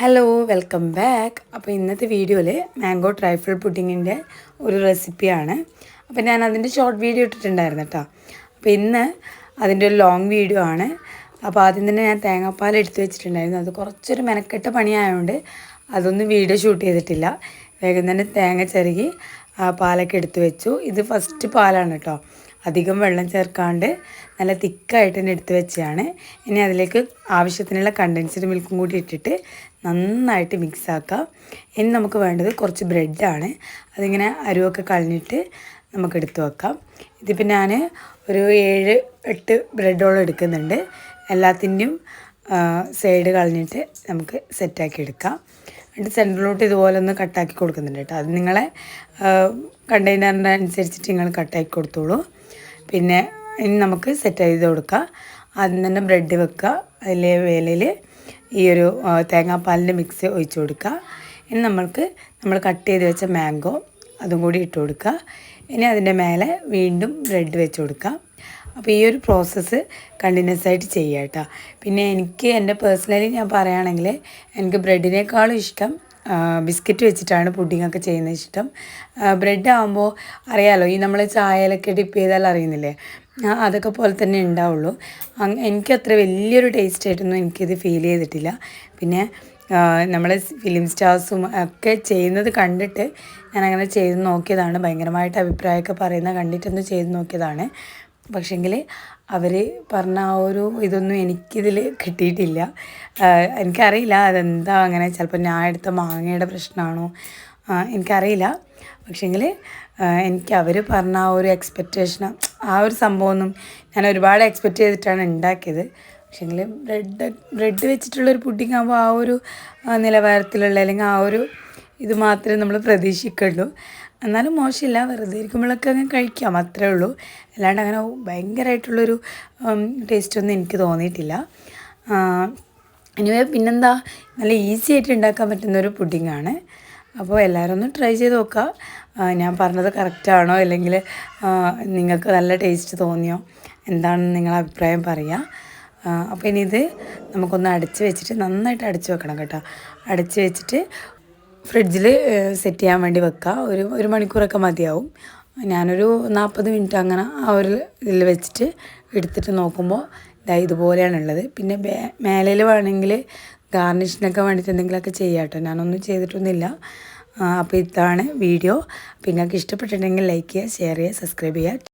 Hello welcome back അപ്പോൾ ഇന്നത്തെ വീഡിയോയിൽ മാംഗോ ട്രൈഫിൾ പുഡിങ്ങിന്റെ ഒരു റെസിപ്പിയാണ് അപ്പോൾ ഞാൻ അതിന്റെ ഷോർട്ട് വീഡിയോ ഇട്ടിട്ടുണ്ടായിരുന്നു കേട്ടോ. അപ്പോൾ ഇന്ന് അതിന്റെ ഒരു ലോങ് വീഡിയോ ആണ്. അപ്പോൾ ആദ്യം തന്നെ ഞാൻ തേങ്ങാപ്പാൽ എടുത്ത് വെച്ചിട്ടുണ്ടായിരുന്നു. അത് കുറച്ചൊരു മെനക്കെട്ട പണിയായതുകൊണ്ട് അതൊന്നും വീഡിയോ ഷൂട്ട് ചെയ്തിട്ടില്ല. വേഗം തന്നെ തേങ്ങ ചിരകി ആ പാലൊക്കെ എടുത്തു വെച്ചു. ഇത് ഫസ്റ്റ് പാലാണ് കേട്ടോ. അധികം വെള്ളം ചേർക്കാണ്ട് നല്ല തിക്കായിട്ട് തന്നെ എടുത്ത് വെച്ചതാണ്. ഇനി അതിലേക്ക് ആവശ്യത്തിനുള്ള കണ്ടൻസ്ഡ് മിൽക്കും കൂടി ഇട്ടിട്ട് നന്നായിട്ട് മിക്സ് ആക്കാം. ഇനി നമുക്ക് വേണ്ടത് കുറച്ച് ബ്രെഡാണ് അതിങ്ങനെ അരുവൊക്കെ കളഞ്ഞിട്ട് നമുക്ക് എടുത്ത് വെക്കാം. ഇതിപ്പോൾ ഞാൻ ഒരു ഏഴ് എട്ട് ബ്രെഡോളം എടുക്കുന്നുണ്ട്. എല്ലാത്തിന്റെയും സൈഡ് കളഞ്ഞിട്ട് നമുക്ക് സെറ്റാക്കി എടുക്കാം. എന്നിട്ട് സെന്ററിലോട്ട് ഇതുപോലെ ഒന്ന് കട്ടാക്കി കൊടുക്കുന്നുണ്ട് കേട്ടോ. അത് നിങ്ങളെ കണ്ടെയ്നറിന്റെ അനുസരിച്ചിട്ട് നിങ്ങൾ കട്ടാക്കി കൊടുത്തോളൂ. പിന്നെ ഇനി നമുക്ക് സെറ്റ് ചെയ്ത് കൊടുക്കാം. ആദ്യം തന്നെ ബ്രെഡ് വെക്കുക അതിലെ വേലയിൽ ഈ ഒരു തേങ്ങാപ്പാലിന്റെ മിക്സ് ഒഴിച്ച് കൊടുക്കുക ഇനി നമ്മൾക്ക് നമ്മൾ കട്ട് ചെയ്ത് വെച്ച മാംഗോ അതും കൂടി ഇട്ട് കൊടുക്കുക ഇനി അതിന്റെ മേലെ വീണ്ടും ബ്രെഡ് വെച്ച് കൊടുക്കുക അപ്പോൾ ഈ ഒരു പ്രോസസ്സ് കണ്ടിന്യൂസ് ആയിട്ട് ചെയ്യുക കേട്ടോ പിന്നെ എനിക്ക് എന്റെ പേഴ്സണലി ഞാൻ പറയുകയാണെങ്കിൽ എനിക്ക് ബ്രെഡിനേക്കാളും ഇഷ്ടം ബിസ്ക്കറ്റ് വെച്ചിട്ടാണ് പുഡിങ്ങൊക്കെ ചെയ്യുന്നത് ഇഷ്ടം. ബ്രെഡ് ആകുമ്പോൾ അറിയാലോ ഈ നമ്മൾ ചായയിലൊക്കെ ഡിപ്പ് ചെയ്താൽ അറിയുന്നില്ലേ? അതൊക്കെ പോലെ തന്നെ ഉണ്ടാവുള്ളൂ. എനിക്കത്ര വലിയൊരു ടേസ്റ്റ് ആയിട്ടൊന്നും എനിക്കിത് ഫീൽ ചെയ്തിട്ടില്ല. പിന്നെ നമ്മൾ ഫിലിം സ്റ്റാർസും ഒക്കെ ചെയ്യുന്നത് കണ്ടിട്ട് ഞാൻ അങ്ങനെ ചെയ്ത് നോക്കിയതാണ്. ഭയങ്കരമായിട്ട് അഭിപ്രായമൊക്കെ പറയുന്ന കണ്ടിട്ടൊന്ന് ചെയ്ത് നോക്കിയതാണ്. പക്ഷേങ്കിൽ അവർ പറഞ്ഞ ആ ഒരു ഇതൊന്നും എനിക്കിതിൽ കിട്ടിയിട്ടില്ല. എനിക്കറിയില്ല അതെന്താ അങ്ങനെ ചിലപ്പോൾ ഞാൻ എടുത്ത മാങ്ങയുടെ പ്രശ്നമാണോ എനിക്കറിയില്ല. പക്ഷേങ്കിൽ എനിക്ക് അവർ പറഞ്ഞ ആ ഒരു എക്സ്പെക്റ്റേഷൻ ആ ഒരു സംഭവമൊന്നും ഞാൻ ഒരുപാട് എക്സ്പെക്റ്റ് ചെയ്തിട്ടാണ് ഉണ്ടാക്കിയത് പക്ഷേങ്കിൽ ബ്രെഡ് ബ്രെഡ് വെച്ചിട്ടുള്ളൊരു പുഡിങ് ആകുമ്പോൾ ആ ഒരു നിലവാരത്തിലുള്ള അല്ലെങ്കിൽ ആ ഒരു ഇത് മാത്രമേ നമ്മൾ പ്രതീക്ഷിക്കുള്ളൂ. എന്നാലും മോശമില്ല. വെറുതെ ഇരിക്കുമ്പോഴൊക്കെ അങ്ങ് കഴിക്കാം. അത്രേ ഉള്ളൂ. അല്ലാണ്ട് അങ്ങനെ ഭയങ്കരമായിട്ടുള്ളൊരു ടേസ്റ്റൊന്നും എനിക്ക് തോന്നിയിട്ടില്ല. ഇനിവേ പിന്നെന്താ? നല്ല ഈസി ആയിട്ട് ഉണ്ടാക്കാൻ പറ്റുന്ന പറ്റുന്നൊരു പുഡിങ്ങാണ് അപ്പോൾ എല്ലാവരും ഒന്ന് ട്രൈ ചെയ്ത് നോക്കുക. ഞാൻ പറഞ്ഞത് കറക്റ്റാണോ അല്ലെങ്കിൽ നിങ്ങൾക്ക് നല്ല ടേസ്റ്റ് തോന്നിയോ? എന്താണെന്ന് നിങ്ങളെ അഭിപ്രായം പറയുക? അപ്പോൾ ഇനി ഇത് നമുക്കൊന്ന് അടച്ച് വെച്ചിട്ട് നന്നായിട്ട് അടച്ച് വെക്കണം കേട്ടോ. അടച്ച് വെച്ചിട്ട് ഫ്രിഡ്ജിൽ സെറ്റ് ചെയ്യാൻ വേണ്ടി വെക്കുക ഒരു ഒരു മണിക്കൂറൊക്കെ മതിയാവും. ഞാനൊരു നാൽപ്പത് മിനിറ്റ് അങ്ങനെ ആ ഒരു ഇതിൽ വെച്ചിട്ട് എടുത്തിട്ട് നോക്കുമ്പോൾ ഇതാ ഇതുപോലെയാണുള്ളത്. പിന്നെ മേലയിൽ വേണമെങ്കിൽ ഗാർണിഷിനൊക്കെ വേണ്ടിയിട്ട് എന്തെങ്കിലുമൊക്കെ ചെയ്യാം കേട്ടോ ഞാനൊന്നും ചെയ്തിട്ടൊന്നുമില്ല. അപ്പോൾ ഇതാണ് വീഡിയോ. അപ്പോൾ നിങ്ങൾക്ക് ഇഷ്ടപ്പെട്ടിട്ടുണ്ടെങ്കിൽ ലൈക്ക് ചെയ്യുക ഷെയർ ചെയ്യുക സബ്സ്ക്രൈബ് ചെയ്യുക.